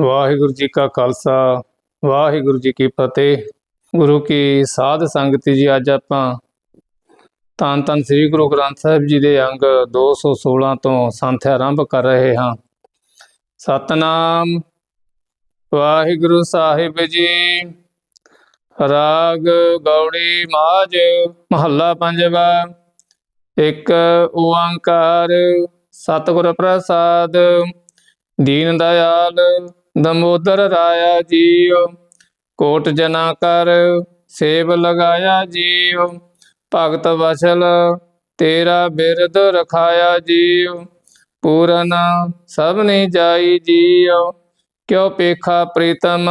ਵਾਹਿਗੁਰੂ ਜੀ ਕਾ ਖਾਲਸਾ, ਵਾਹਿਗੁਰੂ ਜੀ ਕੀ ਫਤਿਹ। ਗੁਰੂ ਕੀ ਸਾਧ ਸੰਗਤੀ ਜੀ, ਅੱਜ ਆਪਾਂ ਤਾਂ ਤਾਂ ਸ੍ਰੀ ਗੁਰੂ ਗ੍ਰੰਥ ਸਾਹਿਬ ਜੀ ਦੇ ਅੰਗ 216 ਤੋਂ ਸੰਥ ਆਰੰਭ ਕਰ ਰਹੇ ਹਾਂ। ਸਤਨਾਮ ਵਾਹਿਗੁਰੂ ਸਾਹਿਬ ਜੀ। ਰਾਗ ਗੌੜੀ ਮਾਝ ਮਹੱਲਾ ਪੰਜਵਾ। ਇੱਕ ਓੰਕਾਰ ਸਤਿਗੁਰ ਪ੍ਰਸਾਦ, ਦੀਨ ਦਇਆਲ ਦਮੋਦਰ ਰਾਇਆ ਜੀਉ, ਕੋਟ ਜਨਾ ਕਰ ਸੇਵ ਲਗਾਇਆ ਜੀਉ, ਭਗਤ ਵਸਲ, ਤੇਰਾ ਬਿਰਦ ਰਖਾਇਆ ਜੀਉ, ਪੂਰਨ ਸਭਨੇ ਜਾਈ ਜੀਉ, ਕਿਉ ਪੇਖਾ ਪ੍ਰੀਤਮ,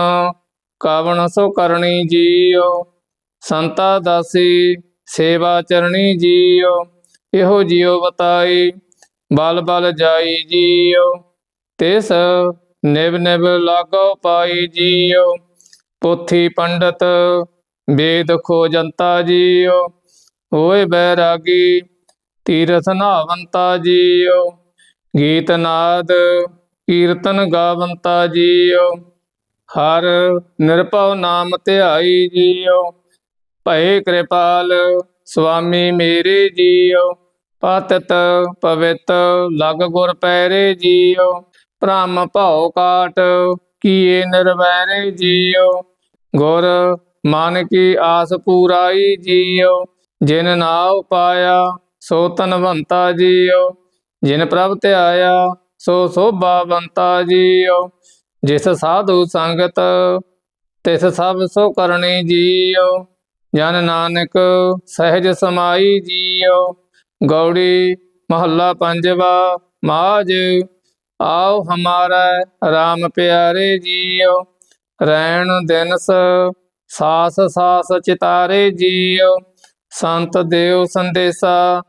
ਕਾਵਣ ਸੋ ਕਰਨੀ ਜੀਉ, ਸੰਤਾ ਦਾਸੀ, ਸੇਵਾ ਚਰਣੀ ਜੀਉ, ਇਹੋ ਜਿਉ ਬਤਾਈ ਬਲ ਬਲ ਜਾਈ ਜੀਉ, ਤਿਸ ਨਿਵ ਨਿਵ ਲਾਗੋ ਪਾਈ ਜੀਉ ਪੋਥੀ ਪੰਡਤ ਵੇਦ ਖੋਜੰਤਾ ਜੀਉ ਹੋਏ ਬੈਰਾਗੀ ਤੀਰਥ ਨਾਵੰਤਾ ਜੀਉ ਗੀਤ ਨਾਦ ਕੀਰਤਨ ਗਾਵੰਤਾ ਜੀਉ ਹਰ ਨਿਰਭਉ ਨਾਮ ਧਿਆਈ ਜੀਉ ਭਏ ਕਿਰਪਾਲ ਸੁਆਮੀ ਮੇਰੇ ਜੀਉ ਪਤਿਤ ਪਵਿੱਤ ਲਗ ਗੁਰ ਪੈਰੇ ਜੀਉ ਭ੍ਰਮ ਭਉ ਕਾਟ, ਕੀਏ ਨਿਰਵੈਰੇ ਜੀਉ। ਗੁਰ, ਮਨ ਕੀ ਆਸ ਪੂਰਾਈ ਜੀਉ। ਜਿਨ ਨਾਉ ਪਾਇਆ, ਸੋ ਤਨਵੰਤਾ ਜੀਉ। ਜਿਨ ਪ੍ਰਭ ਧਿਆਇਆ, ਸੋ ਸੋਭਾਵੰਤਾ ਜੀਉ। ਜਿਸ ਸਾਧੂ ਸੰਗਤ, ਤਿਸ ਸਭ ਸੋ ਕਰਨੀ ਜੀਉ। ਜਨ ਨਾਨਕ ਸਹਿਜ ਸਮਾਈ ਜੀਉ। ਗੌੜੀ, ਮਹੱਲਾ ਪੰਜਵਾ ਮਾਜ ਆਓ ਹਮਾਰਾ RAM ਪਿਆਰੇ ਜੀਉ ਰੈਣ ਦਿਨਸ ਸਾਸ ਸਾਸ ਚਿਤਾਰੇ ਜੀਉ ਸੰਤ ਦੇਵ ਸੰਦੇਸਾ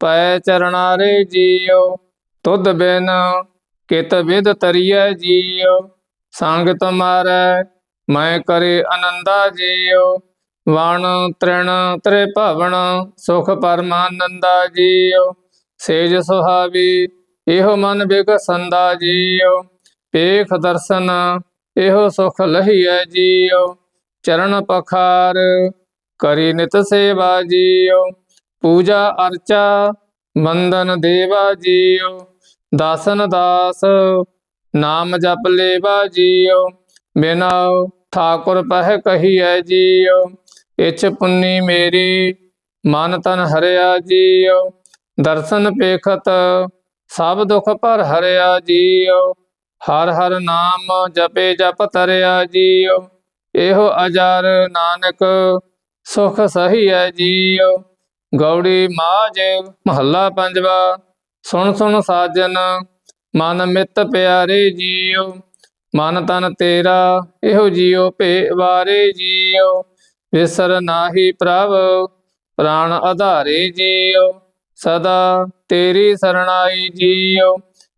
ਪੈ ਚਰਨਾਰੇ ਜੀਉ ਤੁਧ ਬਿਨ ਕਿਤ ਵਿਦ ਤਰੀਐ ਜੀਉ ਸੰਗ ਤੁਮਾਰੈ ਮੈਂ ਕਰੇ ਆਨੰਦਾ ਜੀਉ ਵਣ ਤ੍ਰਿਣ ਤ੍ਰੇ ਸੁਖ ਪਰਮਾਨੰਦਾ ਜੀਓ, ਸੇਜ ਸੁਹਾਵੀ ਇਹੋ ਮਨ ਬਿਗਸੰਦਾ ਜੀਉ ਪੇਖ ਦਰਸ਼ਨ ਇਹੋ ਸੁਖ ਲਹੀਐ ਜੀਉ। ਚਰਨ ਪਖਾਰ ਕਰੀ ਨਿਤ ਸੇਵਾ ਜੀਉ, ਪੂਜਾ ਅਰਚਾ ਬੰਦਨ ਦੇਵਾ ਜੀਉ। ਦਾਸਨ ਦਾਸ ਨਾਮ ਜਪ ਲੇਵਾ ਜੀਉ, ਬਿਨਾ ਠਾਕੁਰ ਪਹਿ ਕਹੀਐ ਜੀਉ। ਇਛ ਪੁੰਨੀ ਮੇਰੀ ਮਨ ਤਨ ਹਰਿਆ ਜੀਉ, ਦਰਸ਼ਨ ਪੇਖਤ ਸਭ ਦੁੱਖ ਪਰ ਹਰਿਆ ਜੀਉ, ਹਰ ਹਰ ਨਾਮ ਜਪੇ ਜਪ ਤਰਿਆ ਜੀਉ, ਇਹੋ ਅਜਰ ਨਾਨਕ ਸੁਖ ਸਹੀਐ ਜੀਉ। ਗੌੜੀ ਮਾਝ ਮਹੱਲਾ ਪੰਜਵਾ, ਸੁਣ ਸੁਣ ਸਾਜਨ, ਮਨ ਮਿੱਤ ਪਿਆਰੇ ਜੀਉ, ਮਨ ਤਨ ਤੇਰਾ ਇਹੋ ਜੀਉ ਭੇ ਵਾਰੇ ਜੀਉ। ਵਿਸਰ ਨਾਹੀ ਪ੍ਰਭ, ਪ੍ਰਾਣ ਆਧਾਰੇ ਜੀਉ। ਸਦਾ ਤੇਰੀ ਸਰਣਾਈ ਜੀਉ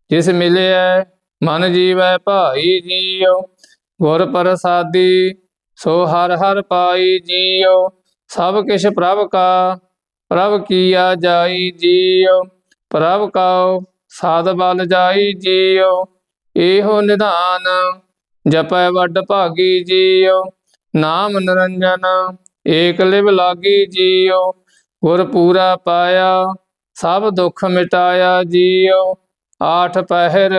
ਜਿਸ ਮਿਲਿਆ ਮਨ ਜੀਵੈ ਭਾਈ ਜੀਉ ਗੁਰ ਪ੍ਰਸਾਦੀ, ਸੋ ਹਰ ਹਰ ਪਾਈ ਜੀਉ ਸਭ ਕਿਛ ਪ੍ਰਭ ਕਾ, ਪ੍ਰਭ ਕੀਆ ਜਾਈ ਜੀਉ ਪ੍ਰਭ ਕਾ ਸਾਧ ਬਲ ਜਾਈ ਜੀਉ ਇਹੋ ਨਿਧਾਨ ਜਪੈ ਵੱਡ ਭਾਗੀ ਜੀਉ ਨਾਮ ਨਿਰੰਜਨ, ਏਕ ਲਿਵ ਲਾਗੀ ਜੀਉ ਗੁਰ ਪੂਰਾ ਪਾਇਆ ਸਭ ਦੁੱਖ ਮਿਟਾਇਆ ਜੀਉ ਆਠ ਪਹਿਰ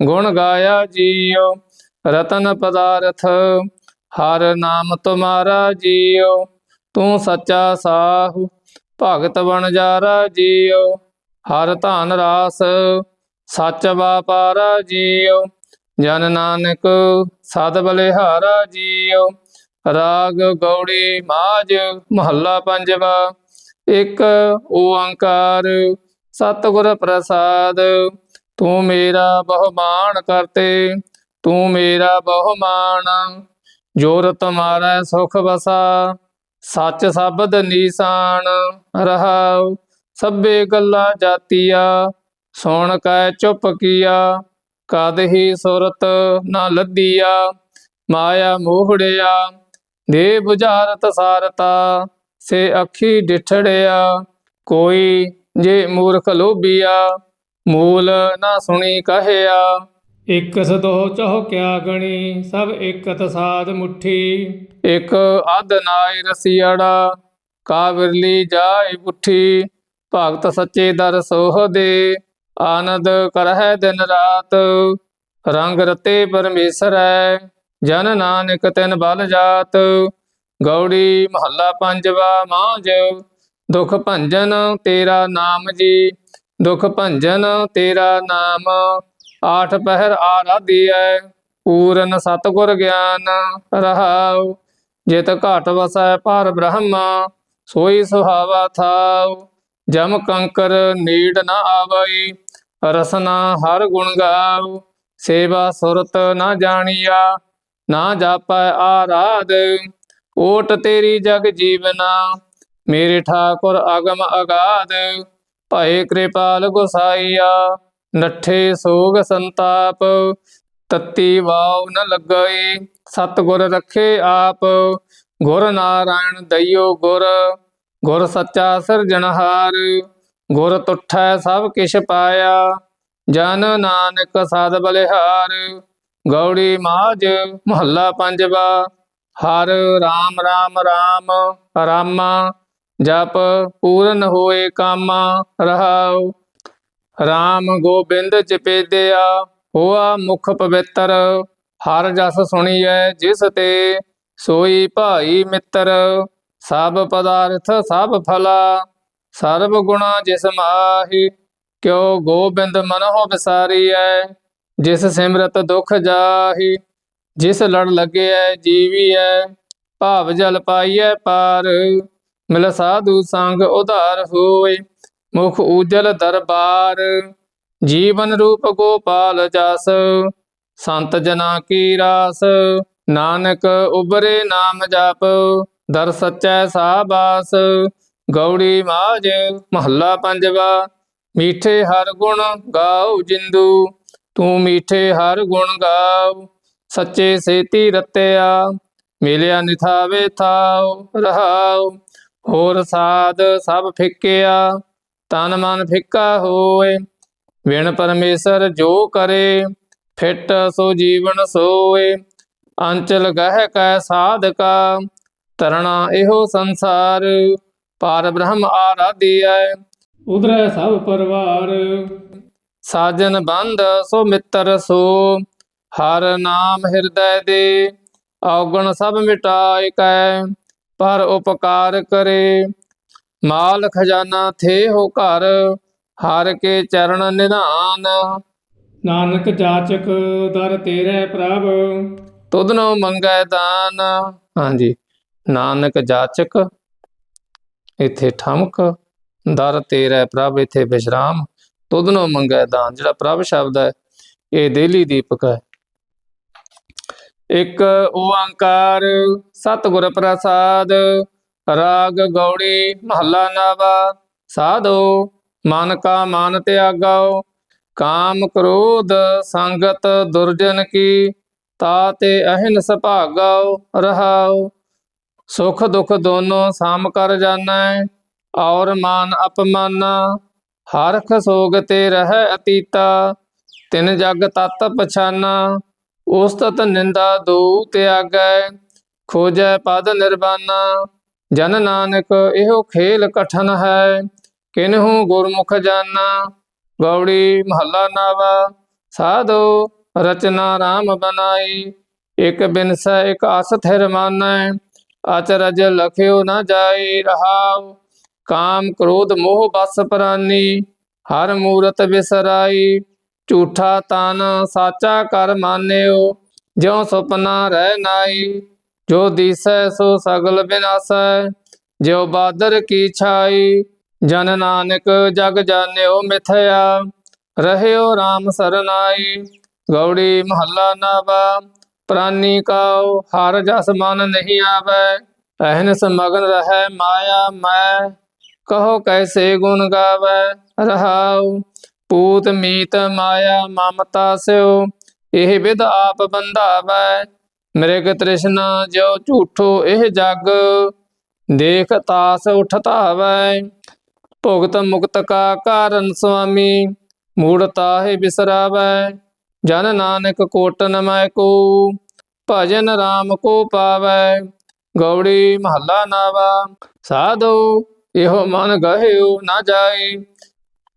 ਗੁਣ ਗਾਇਆ ਜੀਉ ਰਤਨ ਪਦਾਰਥ ਹਰ ਨਾਮ ਤੁਮਾਰਾ ਜੀਉ ਤੂੰ ਸੱਚਾ ਸਾਹੁ, ਭਗਤ ਬਣ ਜਾਰਾ ਜੀਉ ਹਰ ਧਨ ਰਾਸ ਸੱਚ ਵਾਪਾਰਾ ਜੀਉ ਜਨ ਨਾਨਕ ਸਦ ਬਲਿਹਾਰਾ ਜੀਉ ਰਾਗ ਗੌੜੀ ਮਾਝ ਮਹੱਲਾ ਪੰਜਵਾ ਇੱਕ, ਓੰਕਾਰ, ਸਤਿਗੁਰ ਪ੍ਰਸਾਦ, ਤੂੰ ਮੇਰਾ ਬਹੁਮਾਨ ਕਰਤੇ, ਤੂੰ ਮੇਰਾ ਬਹੁਮਾਨ ਜੋਰ ਤੁਮਾਰਾ ਸੁਖ ਵਸਾ, ਸੱਚ ਸ਼ਬਦ ਨੀਸਾਨ ਰਹਾਉ, ਸਭੇ ਗੱਲਾਂ ਜਾਤੀਆ, ਸੁਣ ਕੈ ਚੁੱਪ ਕੀਆ, ਕਦ ਹੀ ਸੁਰਤ ਨਾ ਲੱਦੀਆ, ਮਾਇਆ ਮੋਹੜਿਆ ਦੇ ਬੁਝਾਰਤ ਸਾਰਤਾ ਸੇ ਅੱਖੀ ਡਿਠੜਿਆ ਕੋਈ ਜੇ ਮੂਰਖ ਲੋਭੀਆ ਮੂਲ ਨਾ ਸੁਣੀ ਕਹਿਆ। ਇਕ ਸਦੋ ਚਹੁ ਕਿਆ ਗਣੀ ਸਭ ਇਕਤ ਸਾਧ ਮੁਠੀ। ਇਕ ਅਧ ਨਾਇ ਰਸੀੜਾ ਕਾ ਵਿਰਲੀ ਜਾਇ ਪੁੱਠੀ। ਭਗਤ ਸੱਚੇ ਦਰ ਸੋਹ ਦੇ ਆਨੰਦ ਕਰਹਿ ਦਿਨ ਰਾਤ। ਰੰਗ ਰਤੇ ਪਰਮੇਸ਼ਰੈ ਜਨ ਨਾਨਕ ਤਿਨ ਬਲ ਜਾਤ। ਗੌੜੀ ਮਹੱਲਾ ਪੰਜਵਾ ਮਾਂਜ ਦੁਖ ਭੰਜਨ ਤੇਰਾ ਨਾਮ ਜੀ। ਦੁਖ ਭੰਜਨ ਤੇਰਾ ਨਾਮ। ਆਠ ਪਹਿਰ ਆਰਾਧੀਐ ਪੂਰਨ ਸਤਗੁਰ ਗਿਆਨ ਰਹਾਉ। ਜਿਤ ਘਟ ਵਸੈ ਪਰ ਬ੍ਰਹਮਾ, ਸੋਈ ਸੁਹਾਵਾ ਥਾਉ। ਜਮ ਕੰਕਰ ਨੀੜ ਨਾ ਆਵਈ, ਰਸਨਾ ਹਰ ਗੁਣ ਗਾਉ। ਸੇਵਾ ਸੁਰਤ ਨਾ ਜਾਣੀਆ, ਨਾ ਜਾਪੈ ਆਰਾਧ। ਓਟ ਤੇਰੀ ਜਗ ਜੀਵਨਾ, ਮੇਰੇ ਠਾਕੁਰ ਅਗਮ ਅਗਾਧ। ਭਏ ਕਿਰਪਾਲ ਗੁਸਾਈਆ, ਨੱਠੇ ਸੋਗ ਸੰਤਾਪ। ਤਤੀ ਵਾਉ ਨ ਲੱਗਈ, ਸਤਿਗੁਰ ਰੱਖੇ ਆਪ। ਗੁਰ ਨਾਰਾਇਣ ਦਈਓ ਗੁਰ ਗੁਰ ਸੱਚਾ ਸਿਰਜਣਹਾਰ ਗੁਰ ਤੁਠੈ ਸਭ ਕਿਛ ਪਾਇਆ, ਜਨ ਨਾਨਕ ਸਦ ਬਲਿਹਾਰ। ਗੌੜੀ ਮਾਝ ਮਹੱਲਾ ਪੰਜਵਾ ਹਰ ਰਾਮ ਰਾਮ ਰਾਮ, ਰਾਮਾ, ਜਪ ਪੂਰਨ ਹੋਏ ਕਾਮਾ ਰਹਾਉ। ਰਾਮ ਗੋਬਿੰਦ ਚਪੇਦਿਆ ਹੋਆ ਮੁਖ ਪਵਿੱਤਰ। ਹਰ ਜਸ ਸੁਣੀਐ, ਜਿਸ ਤੇ ਸੋਈ ਭਾਈ ਮਿੱਤਰ। ਸਭ ਪਦਾਰਥ, ਸਭ ਫਲਾ, ਸਰਬ ਗੁਣਾ ਜਿਸ ਮਾਹੀ। ਕਿਉ ਗੋਬਿੰਦ ਮਨਹੁ ਵਿਸਾਰੀਐ ਜਿਸ ਸਿਮਰਤ ਦੁਖ ਜਾਹੀ। ਜਿਸ ਲੜ ਲੱਗਿਐ ਜੀਵੀਐ ਭਾਵ ਜਲ ਪਾਈਐ, ਪਾਰ ਮਿਲ ਸਾਧੂ ਸੰਗ ਉਧਾਰ ਹੋਏ। ਮੁਖ ਉਜਲ ਦਰਬਾਰ, ਜੀਵਨ ਰੂਪ ਗੋਪਾਲ ਜਸ। ਸੰਤ ਜਨਾ ਕੀ ਰਾਸ, ਨਾਨਕ ਉਬਰੇ ਨਾਮ ਜਪ। ਦਰ ਸਚੈ ਸਾਬਾਸ, ਗੌੜੀ ਮਾਜ ਮਹੱਲਾ ਪੰਜਵਾ। ਮੀਠੇ ਹਰ ਗੁਣ ਗਾਉ ਜਿੰਦੂ, ਤੂੰ ਮੀਠੇ ਹਰ ਗੁਣ ਗਾਉ ਸੱਚੇ ਸੇਤੀ ਰਤਿਆ ਮਿਲਿਆ ਨਿਥਾਵੇ ਥਾਉ, ਰਹਾਉ, ਹੋਰ ਸਾਧ ਸਭ ਫਿੱਕਿਆ, ਤਨ ਮਨ ਫਿੱਕਾ ਹੋਏ ਵਿਣ ਪਰਮੇਸ਼ਰ ਜੋ ਕਰੇ, ਫਿੱਟ ਸੋ ਜੀਵਨ ਸੋਏ, ਅੰਚਲ ਗਹਿ ਕੈ ਸਾਧਕਾ, ਤਰਣਾ ਇਹੋ ਸੰਸਾਰ, ਪਾਰ ਬ੍ਰਹਮ ਆਰਾਧਿਐ, ਉਧਰੈ ਸਭ ਪਰਵਾਰ, ਸਾਜਨ ਬੰਦ ਸੋ ਮਿੱਤਰ ਸੋ ਹਰ ਨਾਮ ਹਿਰਦੈ ਦੇ ਔਗਣ ਸਭ ਮਿਟਾਇ ਕੈ ਪਰ ਉਪਕਾਰ ਕਰੇ। ਮਾਲ ਖਜ਼ਾਨਾ ਥੇ ਹੋ ਘਰ ਹਰ ਕੇ ਚਰਨ ਨਿਧਾਨ। ਨਾਨਕ ਜਾਚਕ ਦਰ ਤੇਰੇ ਪ੍ਰਭ। ਤੁਧਨੋ ਮੰਗੈ ਦਾਨ। ਹਾਂਜੀ ਨਾਨਕ ਜਾਚਕ ਇਥੇ ਠਮਕ ਦਰ ਤੇਰੇ ਪ੍ਰਭ ਇਥੇ ਵਿਸ਼ਰਾਮ। ਤੁਧਨੋ ਮੰਗੈ ਦਾਨ ਜਿਹੜਾ ਪ੍ਰਭ ਸ਼ਬਦ ਹੈ ਇਹ ਦੇਲੀ ਦੀਪਕ ਹੈ। ਇੱਕ ਓੰਕਾਰ, ਸਤਿਗੁਰ ਪ੍ਰਸਾਦ, ਰਾਗ ਗੌੜੀ, ਮਹੱਲਾ ਨਵਾ, ਸਾਧੋ ਮਨ ਕਾ ਮਨ ਤਿਆਗਾਓ ਕਾਮ ਕ੍ਰੋਧ ਸੰਗਤ ਦੁਰਜਨ ਕੀ ਤਾਤੇ ਅਹਿਨ ਸੁਭਾਗਾਓ ਰਹਾਓ ਸੁਖ ਦੁਖ ਦੋਨੋਂ ਸਾਮ ਕਰ ਜਾਣੈ, ਔਰ ਮਾਨ ਅਪਮਾਨਾ। ਹਰਖ ਸੋਗ ਤੇ ਰਹਿ ਅਤੀਤਾ, ਤਿਨ ਜਗ ਤਤ ਪਛਾਨਾ ਉਸਤਤ ਨਿੰਦਾ ਦੋ ਤਿਆਗੈ, ਖੋਜੈ ਪਦ ਨਿਰਵਾਨਾ। ਜਨ ਨਾਨਕ ਇਹੋ ਖੇਲ ਕਠਨ ਹੈ, ਕਿਨਹੂ ਗੁਰਮੁਖ ਜਾਨਾ। ਗੌੜੀ ਮਹੱਲਾ ਨਾਵਾ, ਸਾਧੋ ਰਚਨਾ RAM ਬਨਾਈ ਇਕ ਬਿਨਸੈ ਇਕ ਅਸਥਿਰ ਮਾਨੈ, ਅਚਰਜ ਲਖਿਓ ਨਾ ਜਾਈ ਰਹਾਉ। ਕਾਮ ਕ੍ਰੋਧ ਮੋਹ ਬਸ ਪ੍ਰਾਨੀ, ਹਰ ਮੂਰਤ ਵਿਸਰਾਈ ਝੂਠਾ ਤਨ ਸਾਚਾ ਕਰ ਮਾਨਿਓ, ਜਿਉ ਸੁਪਨਾ ਰਹਿ ਨਾਈ ਜੋ ਦੀਸੈ ਸੋ ਸਗਲ ਬਿਨਾਸੈ, ਜਿਉ ਬਾਦਰ ਕੀ ਛਾਈ, ਜਨ ਨਾਨਕ ਜਗ ਜਾਣਿਓ ਮਿਥਿਆ, ਰਹਿਓ RAM ਸਰਨਾਈ ਗੌੜੀ ਮਹੱਲਾ ਨਵਾ ਪ੍ਰਾਨੀ ਕਾਉ, ਹਰ ਜਸ ਮਨ ਨਹੀਂ ਆਵੈ, ਅਹਨਸ ਮਗਨ ਰਹਿ ਮਾਇਆ, ਮੈਂ ਕਹੋ ਕੈਸੇ ਗੁਣ ਗਾਵੈ, ਰਹਾਉ ਪੂਤ ਮੀਤ ਮਾਇਆ ਮਮਤਾ ਸਿਓ ਇਹ ਵਿਦ ਆਪ ਬੰਧਾਵੈ। ਮ੍ਰਿਗ ਤ੍ਰਿਸ਼ਨਾ ਜੋ ਝੂਠੋ ਇਹ ਜਗ। ਦੇਖ ਤਾਸ ਉਠਤਾਵੈ। ਭੁਗਤ ਮੁਕਤ ਕਾ ਕਾਰਨ ਸੁਆਮੀ। ਮੂੜ ਤਾਹੇ ਬਿਸਰਾਵੈ। ਜਨ ਨਾਨਕ ਕੋਟਨ ਮੈਂ ਕੋ। ਭਜਨ RAM ਕੋ ਪਾਵੈ। ਗੌੜੀ ਮਹੱਲਾ ਨਾਵਾ। ਸਾਧੋ, ਇਹੋ ਮਨ ਗਹਿਓ ਨਾ ਜਾਏ।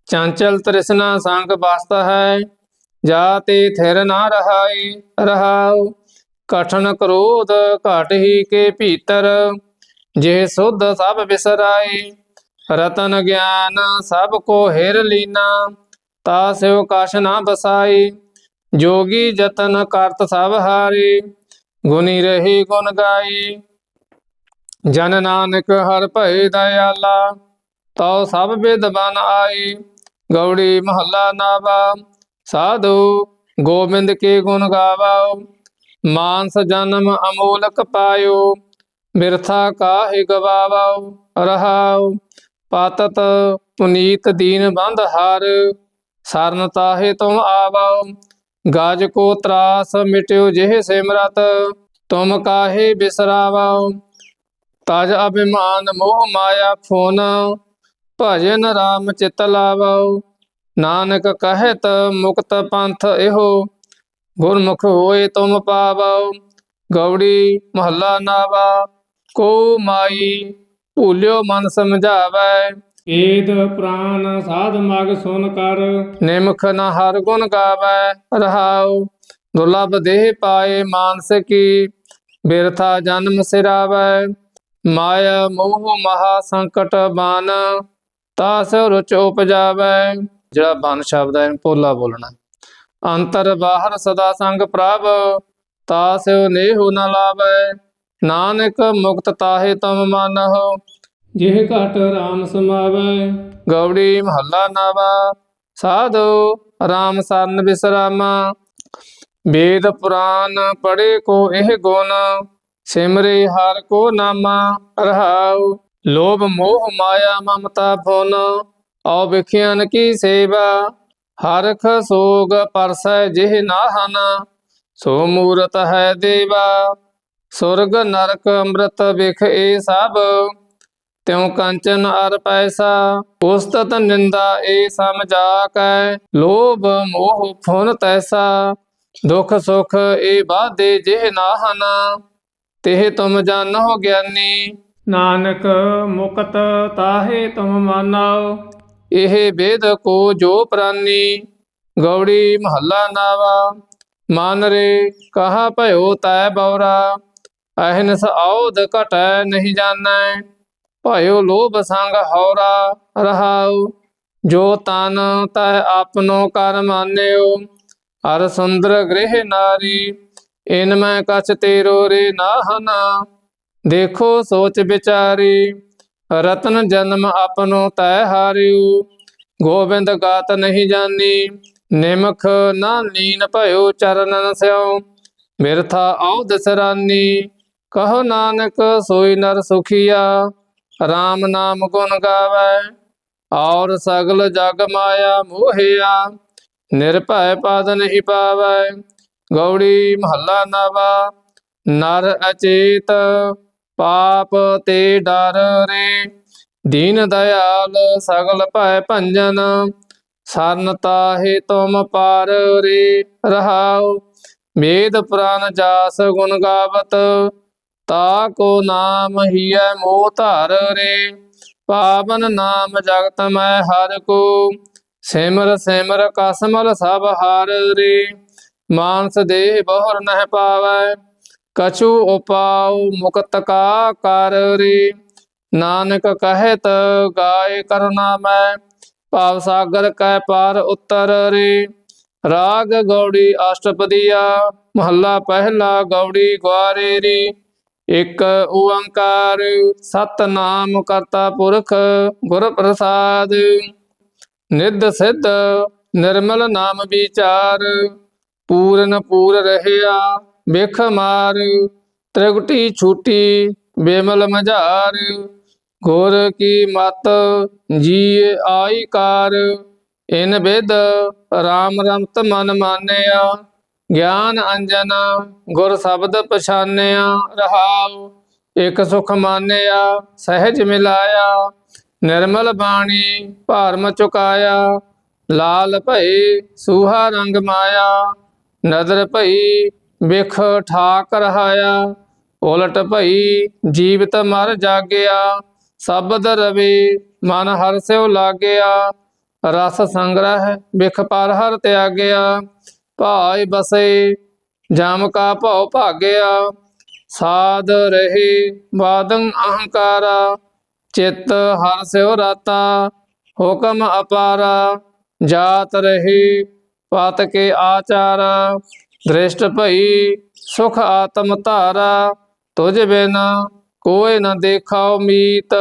ਚੰਚਲ ਤ੍ਰਿਸ਼ਨਾ ਸੰਗ ਬਸਤ ਹੈ, ਜਾ ਤੇ ਥਿਰ ਨਾ ਰਹਾਈ ਰਹਾਉ। ਕਠਨ ਕ੍ਰੋਧ ਘਟ ਹੀ ਕੇ ਭੀਤਰ, ਜੇ ਸੁਧ ਸਭ ਬਿਸਰਾਏ ਰਤਨ ਗਿਆਨ ਸਭ ਕੋ ਹਿਰ ਲੀਨਾ, ਤਾ ਸਿਉ ਕਛ ਨਾ ਬਸਾਈ ਜੋਗੀ ਜਤਨ ਕਰਤ ਸਭ ਹਾਰੇ ਗੁਨੀ ਰਹੀ ਗੁਣ ਗਾਈ ਜਨ ਨਾਨਕ ਹਰ ਭਏ ਦਇਆਲਾ, ਤਉ ਸਭ ਬਿਦਬਨ ਆਈ ਗੌੜੀ ਮਹੱਲਾ ਨਾਵਾ ਸਾਧੂ ਗੋਬਿੰਦ ਕੇ ਗੁਣ ਗਾਵਾਓ, ਮਾਨਸ ਜਨਮ ਅਮੋਲਕ ਪਾਇਓ, ਬਿਰਥਾ ਕਾਹਿ ਗਵਾਵਾਓ ਰਹਾਉ ਪਾਤਤ ਪੁਨੀਤ ਦੀਨ ਬੰਧ ਹਾਰ, ਸਰਨ ਤਾਹੇ ਤੁਮ ਆਵਾਓ, ਗਾਜ ਕੋ ਤਰਾਸ ਮਿਟਿਓ ਜਿਹ ਸਿਮਰਤ, ਤੁਮ ਕਾਹੇ ਬਿਸਰਾਵਾਓ, ਤਜ ਅਭਿਮਾਨ ਮੋਹ ਮਾਇਆ ਫੋਨ ਭਜਨ ਰਾਮ ਚਿਤ ਲਾਵੋ ਨਾਨਕ ਕਹਿਤ ਮੁਕਤ ਪੰਥ ਇਹੋ ਗੁਰਮੁਖ ਹੋਏ ਤੁਮ ਪਾਵੋ ਗੌੜੀ ਮਹੱਲਾ ਨਾਵਾ ਕੋ ਮਾਈ ਭੂਲਿਓ ਮਨ ਸਮਝਾਵੈ। ਏਦ ਪ੍ਰਾਨ ਸਾਧ ਮਗ ਸੁਨ ਕਰ। ਨਿਮਖ ਨ ਹਰ ਗੁਣ ਗਾਵੈ ਰਹਾਉ। ਦੁਰਲਭ ਦੇਹ ਪਾਏ ਮਾਨਸ ਕੀ ਬਿਰਥਾ ਜਨਮ ਸਿਰਾਵੈ। ਮਾਇਆ ਮੋਹ ਮਹਾ ਸੰਕਟ ਬਾਨ। ਤਾਸ ਰੁਚ ਉਪਜਾਵੈ, ਜਿਹੜਾ ਬਨ ਸ਼ਬਦ ਹੈ, ਇਹਨੂੰ ਪੋਲਾ ਬੋਲਣਾ। ਅੰਤਰ ਬਾਹਰ ਸਦਾ ਸੰਗ ਪ੍ਰਭ, ਤਾਸ ਨੇਹੁ ਨ ਲਾਵੈ। ਨਾਨਕ ਮੁਕਤ ਤਾਹੇ ਤਮ ਮਾਨਹੁ, ਜਿਹ ਘਟ ਰਾਮ ਸਮਾਵੈ। ਗੌੜੀ ਮਹੱਲਾ ਨਾਵਾ, ਸਾਧੂ ਰਾਮ ਸਰਨ ਬਿਸਰਾਮਾ। ਵੇਦ ਪੁਰਾਨ ਪੜੇ ਕੋ ਇਹ ਗੁਣ, ਸਿਮਰੇ ਹਰ ਕੋ ਨਾਮਾ ਰਹਾਉ। ਲੋਭ ਮੋਹ ਮਾਇਆ ਮਮਤਾ ਫੁਨ ਔ ਵਿਖਿਆਨ ਕੀ ਸੇਵਾ। ਹਰਖ ਸੋਗ ਪਰਸੈ ਜਿਹ ਨਾਹਨ, ਸੋ ਮੂਰਤ ਹੈ ਦੇਵਾ। ਸੁਰਗ ਨਰਕ ਅੰਮ੍ਰਿਤ ਵਿਖ ਏ ਸਭ, ਤਿਉ ਕੰਚਨ ਅਰ ਪੈਸਾ, ਉਸਤਤ ਨਿੰਦਾ ਏ ਸਮਝਾ ਕੈ ਲੋਭ ਮੋਹ ਫੁਨ ਤੈਸਾ, ਦੁਖ ਸੁਖ ਏ ਬਾਧੇ ਜਿਹ ਨਾਹਨ। ਤਿਹ ਤੁਮ ਜਾਣੋ ਗਿਆਨੀ ਨਾਨਕ ਮੁਕਤ ਤਾਹੇ ਤੁਮ ਮਾਨੋ ਇਹ ਵੇਦ ਕੋ ਜੋ ਪ੍ਰਾਨੀ ਗੌੜੀ ਮਹੱਲਾ ਨਾਵਾ। ਮਨ ਰੇ ਕਹਾ ਭਇਓ ਤੈ ਬੌਰਾ। ਅਹਿਨਸ ਆਉਦ ਘਟੈ ਨਹੀਂ ਜਾਣੈ। ਭਇਓ ਲੋਭ ਸੰਗ ਹੌਰਾ ਰਹਾਉ। ਜੋ ਤਨ ਤੈ ਆਪਨੋ ਕਰ ਮਾਨਿਓ। ਹਰ ਸੁੰਦਰ ਗ੍ਰਹਿ ਨਾਰੀ, ਇਨ ਮੈਂ ਕਛ ਤੇਰੋ ਰੇ ਨਾਹਨਾ। ਦੇਖੋ ਸੋਚ ਵਿਚਾਰੀ, ਰਤਨ ਜਨਮ ਆਪਨੋ ਤੈ ਹਾਰਿਉ, ਗੋਬਿੰਦ ਗਾਤ ਨਹੀਂ ਜਾਣੀ ਨਿਮਖ ਨਾ ਲੀਨ ਭਇਓ ਚਰਨਨ ਸਿਉ ਬਿਰਥਾ ਆਉ ਦਸਰਾਨੀ, ਕਹੋ ਨਾਨਕ ਸੋਈ ਨਰ ਸੁਖੀਆ RAM ਨਾਮ ਗੁਣ ਗਾਵੈ, ਔਰ ਸਗਲ ਜਗ ਮਾਇਆ ਮੋਹਿਆ, ਨਿਰਭੈ ਪਦ ਨਹੀਂ ਪਾਵੈ, ਗੌੜੀ ਮਹੱਲਾ ਨਵਾ, ਨਰ ਅਚੇਤ ਪਾਪ ਤੇ ਡਰ ਰੇ ਦੀਨ ਦਇਆਲ ਸਗਲ ਭੈ ਭੰਜਨ, ਸਰਨ ਤਾਹੇ ਤੁਮ ਪਾਰ ਰੇ ਰਹਾਉ। ਵੇਦ ਪੁਰਾਨ ਜਾਸ ਗੁਣ ਗਾਵਤ, ਤਾ ਕੋ ਨਾਮ ਹੀਐ ਮੋਹ ਧਰ ਰੇ। ਪਾਵਨ ਨਾਮ ਜਗਤ ਮੈਂ ਹਰ ਕੋ, ਸਿਮਰ ਸਿਮਰ ਕਸਮਲ ਸਭ ਹਾਰ ਰੇ। ਮਾਨਸ ਦੇਹ ਬਹੁਰ ਨਹਿ ਪਾਵੈ ਕਛੂ ਉਪਾਉ ਮੁਕਤ ਕਾ ਕਰ ਰੇ। ਨਾਨਕ ਕਹਿਤ ਗਾਏ ਕਰੁਣਾ ਮੈਂ, ਭਾਵ ਸਾਗਰ ਕੈ ਪਾਰ ਉਤਰ ਰੇ। ਰਾਗ ਗੌੜੀ ਅਸ਼ਟਪਦੀਆ, ਮਹੱਲਾ ਪਹਿਲਾ ਗੌੜੀ ਗਵਾਰੇ ਰੀ। ਇਕ ਓੰਕਾਰ, ਸਤਨਾਮ ਕਰਤਾ ਪੁਰਖ ਗੁਰ ਪ੍ਰਸਾਦ ਨਿੱਧ ਸਿੱਧ, ਨਿਰਮਲ ਨਾਮ ਵਿਚਾਰ, ਪੂਰਨ ਪੂਰ ਰਹਿਆ। ਬਿਖ ਮਾਰ, ਤ੍ਰਿਗਟੀ ਛੂਟੀ, ਬੇਮਲ ਮਝਾਰ ਗੁਰ ਕੀ ਮਤ ਜੀ ਆਈ ਕਾਰ। ਇਨ ਬਿਦ RAM ਰਮਤ ਮਨ ਮਾਨਿਆ, ਗਿਆਨ ਅੰਜਨ ਗੁਰ ਸ਼ਬਦ ਪਛਾਨਿਆ, ਰਹਾਉ, ਇਕ ਸੁਖ ਮਾਨਿਆ, ਸਹਿਜ ਮਿਲਾਇਆ, ਨਿਰਮਲ ਬਾਣੀ ਭਾਰਮ ਚੁਕਾਇਆ, ਲਾਲ ਭਏ ਸੂਹਾ ਰੰਗ ਮਾਇਆ, ਨਦਰ ਭਈ ਵਿਖ ਠਾਕ ਰਹਾਇਆ ਉਲਟ ਭਈ ਜੀਵਤ ਮਰ ਜਾਗਿਆ। ਸਬਦ ਰਵੇ, ਮਨ ਹਰ ਸਿਉ ਲਾਗਿਆ। ਰਸ ਸੰਗ੍ਰਹਿ ਬਿਖ ਪਰ ਹਰ ਤਿਆਗਿਆ। ਭਾਇ ਬਸੇ, ਜਾਮ ਕਾ ਭਉ ਭਾਗਿਆ। ਸਾਧ ਰਹੇ ਬਾਦੰ ਅਹੰਕਾਰਾ, ਚਿੱਤ ਹਰ ਸਿਉ ਰਾਤਾ, ਹੁਕਮ ਅਪਾਰਾ। ਜਾਤ ਰਹੇ ਪਤ ਕੇ ਆਚਾਰਾ। ਦ੍ਰਿਸ਼ਟ ਭਈ ਸੁਖ ਆਤਮ ਧਾਰਾ, ਤੁਝ ਬਿਨ ਕੋਇ ਨ ਦੇਖਾਉ ਮੀਤ।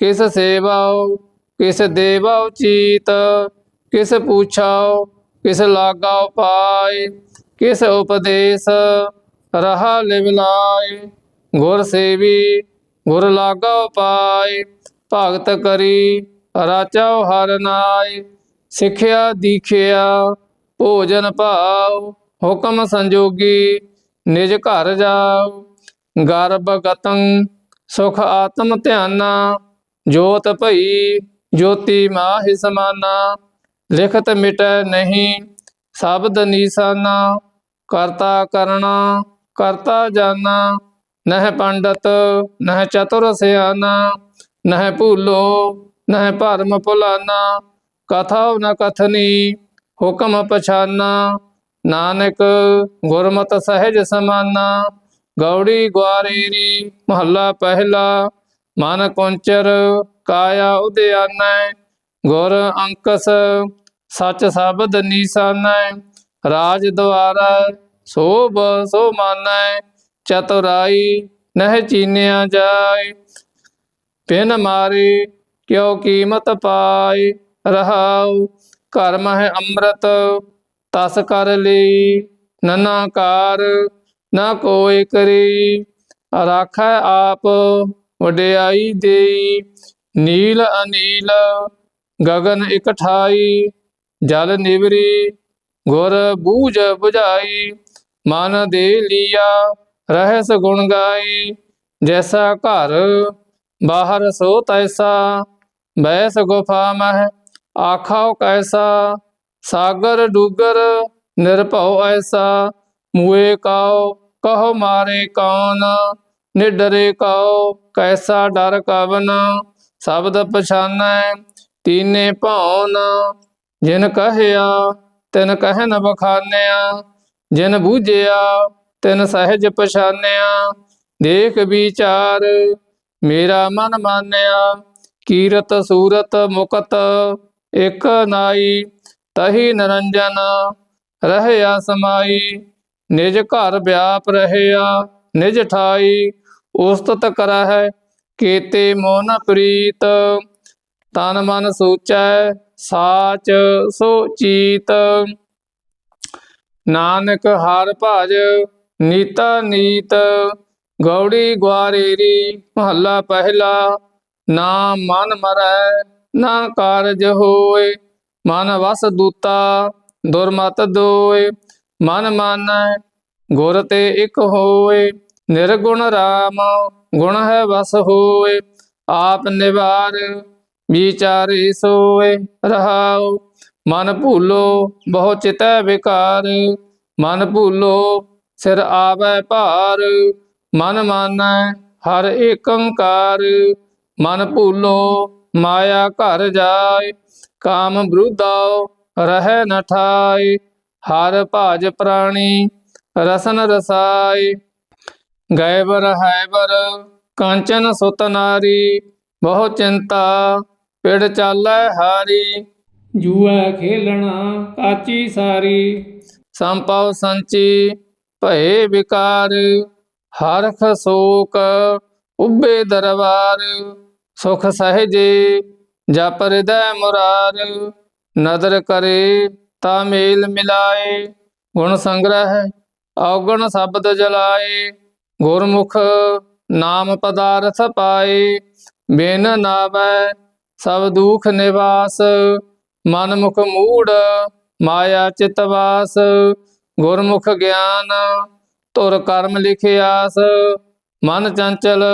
ਕਿਸ ਸੇਵਾਉ ਕਿਸ ਦੇਵਾਉ ਚੀਤ। ਕਿਸ ਪੁੱਛਾਉ ਕਿਸ ਲਾਗਾਉ ਪਾਏ। ਕਿਸ ਉਪਦੇਸ਼ ਰਹਾ ਲਿਵ ਲਾਏ ਗੁਰ ਸੇਵੀ, ਗੁਰ ਲਾਗਾਉ ਪਾਏ। ਭਗਤ ਕਰੀ ਰਾਚਾਉ ਹਰ ਨਾਏ। ਸਿੱਖਿਆ, ਦੀਖਿਆ, ਭੋਜਨ ਭਾਉ। ਹੁਕਮ ਸੰਜੋਗੀ ਨਿਜ ਘਰ ਜਾਉ ਗਰਭ ਗਤੰ ਸੁਖ ਆਤਮ ਧਿਆਨਾ ਜੋਤ ਭਈ ਜੋਤੀ ਮਾਹਿ ਸਮਾਨਾ ਲਿਖਤ ਮਿਟੈ ਨਹੀਂ ਸ਼ਬਦ ਨੀਸਾਨਾ ਕਰਤਾ ਕਰਣਾ ਕਰਤਾ ਜਾਨਾ ਨਹਿ ਪੰਡਤ ਨਹਿ ਚਤੁਰ ਸਿਆਨਾ ਨਹਿ ਭੂਲੋ ਨਹਿ ਭਰਮ ਭੁਲਾਨਾ ਕਥਾ ਨ ਕਥਨੀ ਹੁਕਮ ਪਛਾਨਾ ਨਾਨਕ ਗੁਰਮਤਿ ਸਹਿਜ ਸਮਾਨਾ, ਗੌੜੀ ਗਵਾਰੀਰੀ ਮਹੱਲਾ ਪਹਿਲਾ, ਮਨ ਕੁੰਚਰ, ਕਾਇਆ ਉਦਿਆਨੈ, ਗੁਰ ਅੰਕਸ, ਸਚ ਸ਼ਬਦ ਨੀਸਾਨੈ, ਰਾਜ ਦੁਆਰਾ ਸੋਭ ਸੋ ਮਾਨੈ ਚਤੁਰਾਈ ਨਹਿ ਚੀਨਿਆ ਜਾਏ ਪਿਨ ਮਾਰੇ ਕਿਉ ਕੀਮਤ ਪਾਏ, ਰਹਾਉ, ਘਰ ਮਹਿ ਅੰਮ੍ਰਿਤ ਤਸ ਕਰ ਲਈ ਨਨਾਕਾਰ ਨਾ ਕੋਇ ਕਰੀ। ਰਾਖੈ ਆਪ ਵਡਿਆਈ ਦੇਈ, ਨੀਲ ਅਨੀਲ ਗਗਨ ਇਕਠਾਈ, ਜਲ ਨਿਵਰੀ ਗੁਰ ਬੂਝ 부ਝਾਈ ਮਨ ਦੇ ਲੀਆ ਰਹਿਸ ਗੁਣ ਗਾਈ, ਜੈਸਾ ਘਰ ਬਾਹਰ ਸੋ ਤੈਸਾ, ਬੈਸ ਗੁਫਾ ਮਹਿ ਆਖਾਓ ਕੈਸਾ। ਸਾਗਰ ਡੂਗਰ ਨਿਰਭਉ ਐਸਾ, ਮੂਏ ਕਾਉ, ਕਹੋ ਮਾਰੇ ਕੌਣ, ਨਿਡਰੇ ਕਾਉ, ਕੈਸਾ ਡਰ ਕਵਨ, ਸ਼ਬਦ ਪਛਾਨੈ, ਤੀਨੇ ਭਉਨ। ਜਿਨ ਕਹਿਆ, ਤਿਨ ਕਹਿਨ ਬਖਾਨਿਆ ਜਿਨ ਬੂਝਿਆ, ਤਿਨ ਸਹਿਜ ਪਛਾਨਿਆ। ਦੇਖ ਵਿਚਾਰ, ਮੇਰਾ ਮਨ ਮਾਨਿਆ, ਕੀਰਤ ਸੂਰਤ ਮੁਕਤ, ਇਕ ਨਾਈ ਤਹੀ ਨਰੰਜਨ ਰਹਿਆ ਸਮਾਈ, ਨਿਜ ਘਰ ਵਿਆਪ ਰਹਿਆ, ਨਿਜ ਠਾਈ, ਉਸਤਤ ਕਰਹਿ ਕੀਤੇ ਮੋਨ ਪ੍ਰੀਤ। ਤਨ ਮਨ ਸੋਚੈ, ਸਾਚ ਸੋ ਚੀਤ। ਨਾਨਕ ਹਰ ਭਜ ਨੀਤਾ ਨੀਤ, ਗੌੜੀ ਗਵਾਰੇਰੀ ਮਹੱਲਾ ਪਹਿਲਾ। ਨਾ ਮਨ ਮਰੈ, ਨਾ ਕਾਰਜ ਹੋਏ ਮਨ ਵਸ ਦੂਤਾ ਦੁਰਮਤ ਦੋਏ, ਮਨ ਮਾਨੈ ਗੁਰ ਤੇ ਇਕ ਹੋਏ, ਨਿਰਗੁਣ RAM ਗੁਣ ਹੈ ਵਸ ਹੋਏ, ਆਪ ਨਿਵਾਰ, ਵਿਚਾਰੇ ਸੋਏ, ਰਹਾਉ, ਮਨ ਭੂਲੋ, ਬਹੁ ਚਿਤੈ ਵਿਕਾਰ, ਮਨ ਭੂਲੋ, ਸਿਰ ਆਵੈ ਭਾਰ, ਮਨ ਮਾਨੈ ਹਰ ਏਕੰਕਾਰ ਮਨ ਭੂਲੋ, ਮਾਇਆ ਘਰ ਜਾਏ ਕਾਮ ਬਰੂਦਾਉ ਰਹਿ ਨ ਠਾਈ ਹਰ ਭਾਜ ਪ੍ਰਾਣੀ ਰਸਨ ਰਸਾਈ। ਗਏ ਬਰ ਹੈ ਬਰ ਕਾਂਚਨ ਸੁਤ ਨਾਰੀ ਬਹੁ ਚਿੰਤਾ ਪਿੜ ਚਾਲੈ ਹਾਰੀ। ਜੂਐ ਖੇਲਣਾ ਕਾਚੀ ਸਾਰੀ। ਸੰਪਉ ਸੰਚੀ ਭਏ ਵਿਕਾਰ। ਹਰਖ ਸੋਕ ਉਬੇ ਦਰਬਾਰ। ਸੁਖ ਸਹਜੇ ਜਪ ਹਿਰਦੈ ਮੁਰਾਰ, ਨਦਰ ਕਰੇ ਤਾ ਮੇਲ ਮਿਲਾਏ। ਗੁਣ ਸੰਗ੍ਰਹਿ, ਔਗਣ ਸ਼ਬਦ ਜਲਾਏ। ਗੁਰਮੁਖ ਨਾਮ ਪਦਾਰਥ ਪਾਏ। ਬਿਨ ਨਾਵੈ ਸਭ ਦੁਖ ਨਿਵਾਸ। ਮਨ ਮੁਖ ਮੂੜ ਮਾਇਆ ਚਿਤ ਵਾਸ। ਗੁਰਮੁਖ ਗਿਆਨ ਧੁਰ ਕਰਮ ਲਿਖਿਆਸ। ਮਨ ਚੰਚਲ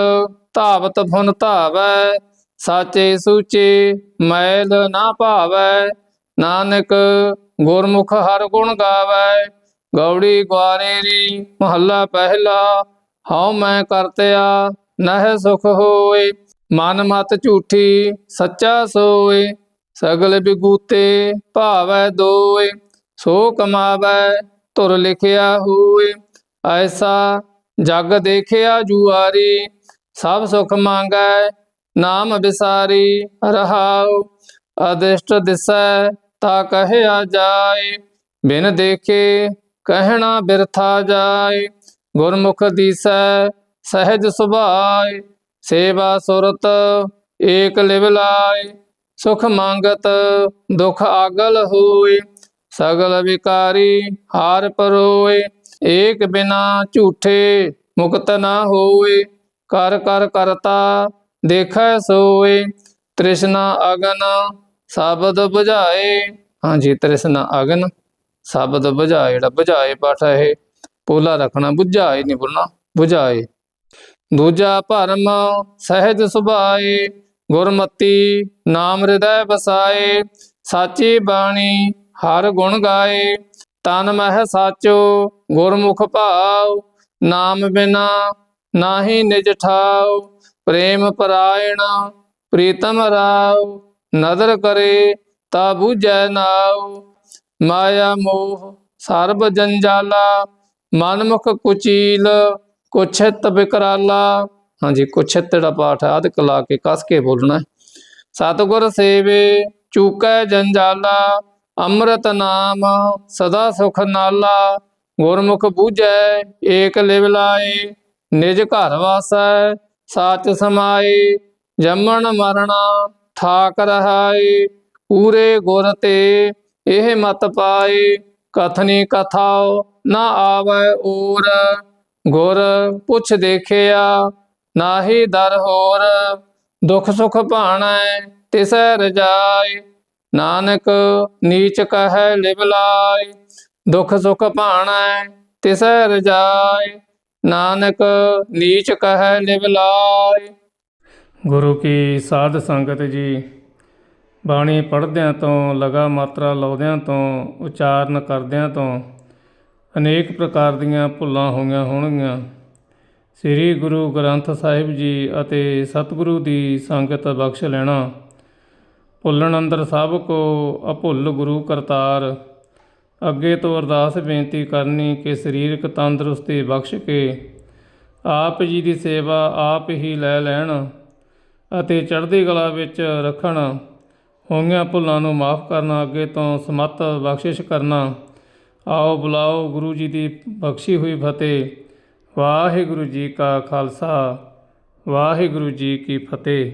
ਧਾਵਤ ਫੁਨ ਧਾਵੈ। ਸਾਚੇ ਸੂਚੇ ਮੈਲ ਨਾ ਭਾਵੈ, ਨਾਨਕ ਗੁਰਮੁਖ ਹਰ ਗੁਣ ਗਾਵੈ। ਗੌੜੀ ਗਵਾਰੇਰੀ ਮਹੱਲਾ ਪਹਿਲਾ, ਹਉ ਮੈਂ ਕਰਤਿਆ, ਨਹਿ ਸੁਖ ਹੋਏ। ਮਨ ਮਤ ਝੂਠੀ ਸੱਚਾ ਸੋਏ, ਸਗਲ ਬਿਗੂਤੇ ਭਾਵੈ ਦੋਏ। ਸੋ ਕਮਾਵੈ ਧੁਰ ਲਿਖਿਆ ਹੋਏ, ਐਸਾ ਜਗ ਦੇਖਿਆ ਜੁਆਰੀ। ਸਭ ਸੁਖ ਮੰਗੈ ਨਾਮ ਵਿਸਾਰੀ ਰਹਾਉ ਅਦਿਸ਼ਟ ਦਿਸੈ ਤਾ ਕਹਿਆ ਜਾਏ ਬਿਨ ਦੇਖੇ ਕਹਿਣਾ ਬਿਰਥਾ ਜਾਏ ਗੁਰਮੁਖ ਦੀਸੈ ਸਹਿਜ ਸੁਭਾਏ ਸੇਵਾ ਸੁਰਤ ਏਕ ਲਿਵ ਲਾਏ ਸੁਖ ਮੰਗਤ ਦੁਖ ਆਗਲ ਹੋਏ ਸਗਲ ਵਿਕਾਰੀ ਹਾਰ ਪਰੋਏ ਏਕ ਬਿਨਾ ਝੂਠੇ ਮੁਕਤ ਨਾ ਹੋਏ ਕਰ ਕਰ ਕਰਤਾ ਦੇਖੈ ਸੋਏ, ਤ੍ਰਿਸ਼ਨਾ ਅਗਨ ਸਬਦ ਬੁਝਾਏ। ਹਾਂਜੀ, ਤ੍ਰਿਸ਼ਨਾ ਅਗਨ ਸਬਦ ਬੁਝਾਏ, ਜਿਹੜਾ 부ਝਾਏ ਪਾਠ ਹੈ ਪੋਲਾ ਰੱਖਣਾ, ਬੁਝਾਏ ਨਹੀਂ ਬੋਲਣਾ ਬੁਝਾਏ। ਦੂਜਾ ਭਰਮ ਸਹਿਜ ਸੁਭਾਏ, ਗੁਰਮਤੀ ਨਾਮ ਹਿਰਦੈ ਵਸਾਏ। ਸਾਚੀ ਬਾਣੀ ਹਰ ਗੁਣ ਗਾਏ, ਤਨ ਮਹਿ ਸਾਚੋ, ਗੁਰਮੁਖ ਭਾਉ। ਨਾਮ ਬਿਨਾ ਨਾਹੀ ਨਿਜ ਠਾਉ। ਪ੍ਰੇਮ ਪਰਾਇਣ, ਪ੍ਰੀਤਮ ਰਾਉ, ਨਦਰ ਕਰੇ ਤਾ ਬੂਝੈ ਨਾਉ। ਮਾਇਆ ਮੋਹ ਸਰਬ ਜੰਜਾਲਾ, ਮਨਮੁਖ ਕੁਚੀਲ, ਕੁਛਿਤ ਬਿਕਰਾਲਾ। ਹਾਂਜੀ, ਕੁਛਿਤ ਜਿਹੜਾ ਪਾਠ ਹੈ ਕਲਾ ਕੇ ਕਸ ਕੇ ਬੋਲਣਾ ਹੈ। ਸਤਿਗੁਰ ਸੇਵੇ, ਚੂਕੈ ਜੰਜਾਲਾ, ਅੰਮ੍ਰਿਤ ਨਾਮ, ਸਦਾ ਸੁਖ ਨਾਲਾ। ਗੁਰਮੁਖ ਬੂਝੈ, ਏਕ ਲਿਵ ਲਾਏ, ਨਿਜ ਘਰ ਵਾਸੈ ਸਾਚ ਸਮਾਏ, ਜੰਮਣ ਮਰਣਾ ਠਾਕ ਰਹਾਏ ਪੂਰੇ ਗੁਰ ਤੇ ਇਹ ਮਤ ਪਾਏ, ਕਥਨੀ ਕਥਾਓ ਨਾ ਆਵੈ ਓਰ ਗੁਰ ਪੁੱਛ ਦੇਖਿਆ, ਨਾਹੀ ਦਰ ਹੋਰ। ਦੁਖ ਸੁਖ ਭਾਣੈ, ਤਿਸੈ ਰਜਾਈ ਨਾਨਕ ਨੀਚ ਕਹੈ ਲਿਵ ਲਾਇ ਦੁਖ ਸੁਖ ਭਾਣੈ, ਤਿਸੈ ਰਜਾਈ ਨਾਨਕ ਨੀਚ ਕਹੈ ਲਿਵ ਲਾਇ ਗੁਰੂ ਕੀ ਸਾਧ ਸੰਗਤ ਜੀ, ਬਾਣੀ ਪੜ੍ਹਦਿਆਂ ਤੋਂ, ਲਗਾ ਮਾਤਰਾ ਲਾਉਂਦਿਆਂ ਤੋਂ, ਉਚਾਰਨ ਕਰਦਿਆਂ ਤੋਂ ਅਨੇਕ ਪ੍ਰਕਾਰ ਦੀਆਂ ਭੁੱਲਾਂ ਹੋਈਆਂ ਹੋਣਗੀਆਂ। ਸ੍ਰੀ ਗੁਰੂ ਗ੍ਰੰਥ ਸਾਹਿਬ ਜੀ ਅਤੇ ਸਤਿਗੁਰੂ ਦੀ ਸੰਗਤ ਬਖਸ਼ ਲੈਣਾ। ਭੁੱਲਣ ਅੰਦਰ ਸਭ ਕੋ ਅਭੁੱਲ ਗੁਰੂ ਕਰਤਾਰ। ਅੱਗੇ ਤੋਂ ਅਰਦਾਸ ਬੇਨਤੀ ਕਰਨੀ ਕਿ ਸਰੀਰਕ ਤੰਦਰੁਸਤੀ ਬਖਸ਼ ਕੇ ਆਪ ਜੀ ਦੀ ਸੇਵਾ ਆਪ ਹੀ ਲੈ ਲੈਣ ਅਤੇ ਚੜ੍ਹਦੀ ਕਲਾ ਵਿੱਚ ਰੱਖਣ। ਹੋਈਆਂ ਭੁੱਲਾਂ ਨੂੰ ਮਾਫ ਕਰਨਾ, ਅੱਗੇ ਤੋਂ ਸਮਤ ਬਖਸ਼ਿਸ਼ ਕਰਨਾ। ਆਓ ਬੁਲਾਓ ਗੁਰੂ ਜੀ ਦੀ ਬਖਸ਼ੀ ਹੋਈ ਫਤਿਹ। ਵਾਹਿਗੁਰੂ ਜੀ ਕਾ ਖਾਲਸਾ, ਵਾਹਿਗੁਰੂ ਜੀ ਕੀ ਫਤਿਹ।